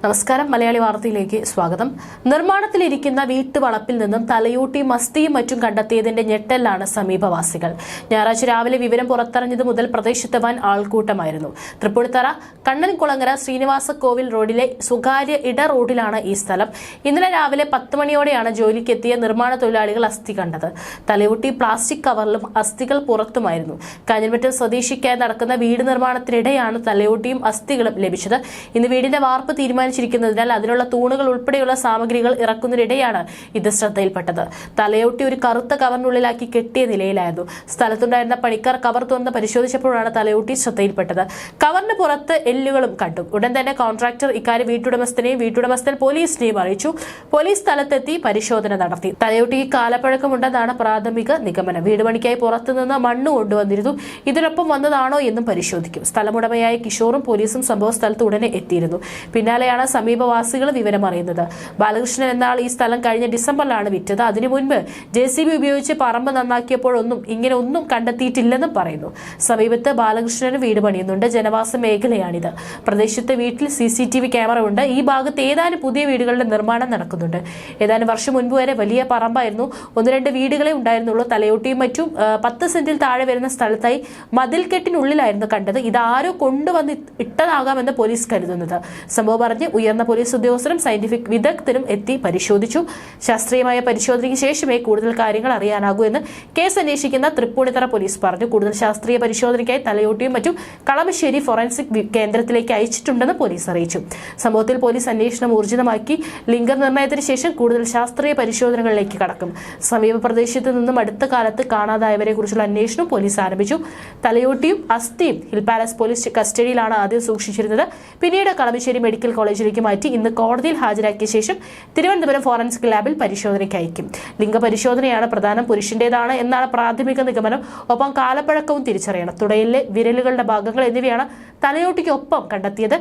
നമസ്കാരം. മലയാളി വാർത്തയിലേക്ക് സ്വാഗതം. നിർമ്മാണത്തിലിരിക്കുന്ന വീട്ടുവളപ്പിൽ നിന്നും തലയൂട്ടി മസ്തിയും മറ്റും കണ്ടെത്തിയതിന്റെ ഞെട്ടലാണ് സമീപവാസികൾ. ഞായറാഴ്ച രാവിലെ വിവരം പുറത്തറിഞ്ഞത് മുതൽ പ്രദേശത്ത് വൻ ആൾക്കൂട്ടമായിരുന്നു. തൃപ്പൂണിത്തറ കണ്ണൻകുളങ്ങര ശ്രീനിവാസ കോവിൽ റോഡിലെ സ്വകാര്യ ഇട റോഡിലാണ് ഈ സ്ഥലം. ഇന്നലെ രാവിലെ പത്ത് മണിയോടെയാണ് ജോലിക്കെത്തിയ നിർമ്മാണ തൊഴിലാളികൾ അസ്ഥി കണ്ടത്. തലയൂട്ടി പ്ലാസ്റ്റിക് കവറിലും അസ്ഥികൾ പുറത്തുമായിരുന്നു. കാഞ്ഞിരമറ്റം സ്വദേശിക്കായി നടക്കുന്ന വീട് നിർമ്മാണത്തിനിടെയാണ് തലയൂട്ടിയും അസ്ഥികളും ലഭിച്ചത്. ഇന്ന് വീടിന്റെ വാർപ്പ് തീരുമാനിച്ചിരിക്കുന്നതിനാൽ അതിനുള്ള തൂണുകൾ ഉൾപ്പെടെയുള്ള സാമഗ്രികൾ ഇറക്കുന്നതിനിടെയാണ് ഇത് ശ്രദ്ധയിൽപ്പെട്ടത്. തലയോട്ടി ഒരു കറുത്ത കവറിനുള്ളിലാക്കി കെട്ടിയ നിലയിലായിരുന്നു. സ്ഥലത്തുണ്ടായിരുന്ന പണിക്കാർ കവർ തുറന്ന് പരിശോധിച്ചപ്പോഴാണ് തലയോട്ടി ശ്രദ്ധയിൽപ്പെട്ടത്. കവറിന് പുറത്ത് എല്ലുകളും കണ്ടു. ഉടൻ തന്നെ കോൺട്രാക്ടർ ഇക്കാര്യം വീട്ടുടമസ്ഥനെയും വീട്ടുടമസ്ഥൻ പോലീസിനെയും അറിയിച്ചു. പോലീസ് സ്ഥലത്തെത്തി പരിശോധന നടത്തി. തലയോട്ടി കാലപ്പഴക്കമുണ്ടെന്നാണ് പ്രാഥമിക നിഗമനം. വീട് പണിക്കായി പുറത്തുനിന്ന് മണ്ണ് കൊണ്ടുവന്നിരുന്നു. ഇതിനൊപ്പം വന്നതാണോ എന്നും പരിശോധിക്കും. സ്ഥലമുടമയായ കിഷോറും പോലീസും സംഭവ സ്ഥലത്ത് ഉടനെ എത്തിയിരുന്നു. പിന്നാലെയാണ് സമീപവാസികൾ വിവരം അറിയുന്നത്. ബാലകൃഷ്ണൻ എന്നാൾ ഈ സ്ഥലം കഴിഞ്ഞ ഡിസംബറിലാണ് വിറ്റത്. അതിനു മുൻപ് ജെ സി ബി ഉപയോഗിച്ച് പറമ്പ് നന്നാക്കിയപ്പോഴൊന്നും ഇങ്ങനെ ഒന്നും കണ്ടെത്തിയിട്ടില്ലെന്നും പറയുന്നു. സമീപത്ത് ബാലകൃഷ്ണന് വീട് പണിയുന്നുണ്ട്. ജനവാസ മേഖലയാണിത്. പ്രദേശത്തെ വീട്ടിൽ C C T V camera ഉണ്ട്. ഈ ഭാഗത്ത് ഏതാനും പുതിയ വീടുകളുടെ നിർമ്മാണം നടക്കുന്നുണ്ട്. ഏതാനും വർഷം മുൻപ് വരെ വലിയ പറമ്പായിരുന്നു. ഒന്ന് രണ്ട് വീടുകളെ ഉണ്ടായിരുന്നുള്ളൂ. തലയോട്ടിയും മറ്റും പത്ത് സെന്റിൽ താഴെ വരുന്ന സ്ഥലത്തായി മതിൽക്കെട്ടിനുള്ളിലായിരുന്നു കണ്ടത്. ഇതാരോ കൊണ്ടുവന്ന് ഇട്ടതാകാമെന്ന് പോലീസ് കരുതുന്നത്. സംഭവം പറഞ്ഞ് ഉയർന്ന പോലീസ് ഉദ്യോഗസ്ഥരും സയന്റിഫിക് വിദഗ്ധരും എത്തി പരിശോധിച്ചു. ശാസ്ത്രീയമായ പരിശോധനയ്ക്ക് ശേഷമേ കൂടുതൽ കാര്യങ്ങൾ അറിയാനാകൂ എന്ന് കേസ് അന്വേഷിക്കുന്ന തൃപ്പൂണിത്തറ പോലീസ് പറഞ്ഞു. കൂടുതൽ ശാസ്ത്രീയ പരിശോധനയ്ക്കായി തലയോട്ടിയും മറ്റും കളമശ്ശേരി ഫോറൻസിക് കേന്ദ്രത്തിലേക്ക് അയച്ചിട്ടുണ്ടെന്ന് പോലീസ് അറിയിച്ചു. സംഭവത്തിൽ പോലീസ് അന്വേഷണം ഊർജിതമാക്കി. ലിംഗനിർണയത്തിന് ശേഷം കൂടുതൽ ശാസ്ത്രീയ പരിശോധനകളിലേക്ക് കടക്കും. സമീപ പ്രദേശത്ത് നിന്നും അടുത്ത കാലത്ത് കാണാതായവരെ കുറിച്ചുള്ള അന്വേഷണം പോലീസ് ആരംഭിച്ചു. തലയോട്ടിയും അസ്ഥിയും ഹിൽ പാലസ് പോലീസ് കസ്റ്റഡിയിലാണ് ആദ്യം സൂക്ഷിച്ചിരുന്നത്. പിന്നീട് കളമശ്ശേരി മെഡിക്കൽ കോളേജിലേക്ക് മാറ്റി ഇന്ന് കോടതിയിൽ ഹാജരാക്കിയ ശേഷം തിരുവനന്തപുരം ഫോറൻസിക് ലാബിൽ പരിശോധനയ്ക്ക് അയക്കും ലിംഗപരിശോധനയാണ് പ്രധാനം. പുരുഷന്റേതാണ് എന്നാണ് പ്രാഥമിക നിഗമനം. ഒപ്പം കാലപ്പഴക്കവും തിരിച്ചറിയണം. തുടയിലെ വിരലുകളുടെ ഭാഗങ്ങൾ എന്നിവയാണ് തലയോട്ടിക്കൊപ്പം കണ്ടെത്തിയത്.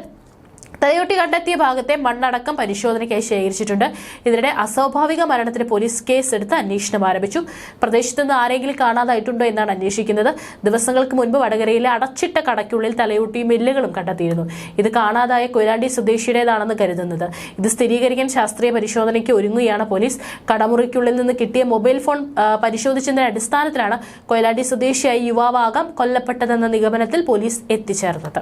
തലയോട്ടി കണ്ടെത്തിയ ഭാഗത്തെ മണ്ണടക്കം പരിശോധനയ്ക്കായി ശേഖരിച്ചിട്ടുണ്ട്. ഇതിനിടെ അസ്വാഭാവിക മരണത്തിന് പോലീസ് കേസ് എടുത്ത് അന്വേഷണം ആരംഭിച്ചു. പ്രദേശത്ത് നിന്ന് ആരെങ്കിലും കാണാതായിട്ടുണ്ടോ എന്നാണ് അന്വേഷിക്കുന്നത്. ദിവസങ്ങൾക്ക് മുൻപ് വടകരയിലെ അടച്ചിട്ട കടയ്ക്കുള്ളിൽ തലയോട്ടിയും മില്ലുകളും കണ്ടെത്തിയിരുന്നു. ഇത് കാണാതായ കൊയിലാണ്ടി സ്വദേശിയുടേതാണെന്ന് കരുതുന്നത്. ഇത് സ്ഥിരീകരിക്കാൻ ശാസ്ത്രീയ പരിശോധനയ്ക്ക് ഒരുങ്ങുകയാണ് പോലീസ്. കടമുറിക്കുള്ളിൽ നിന്ന് കിട്ടിയ മൊബൈൽ ഫോൺ പരിശോധിച്ചതിന്റെ അടിസ്ഥാനത്തിലാണ് കൊയിലാണ്ടി സ്വദേശിയായ യുവാവാകാം കൊല്ലപ്പെട്ടതെന്ന നിഗമനത്തിൽ പോലീസ് എത്തിച്ചേർന്നത്.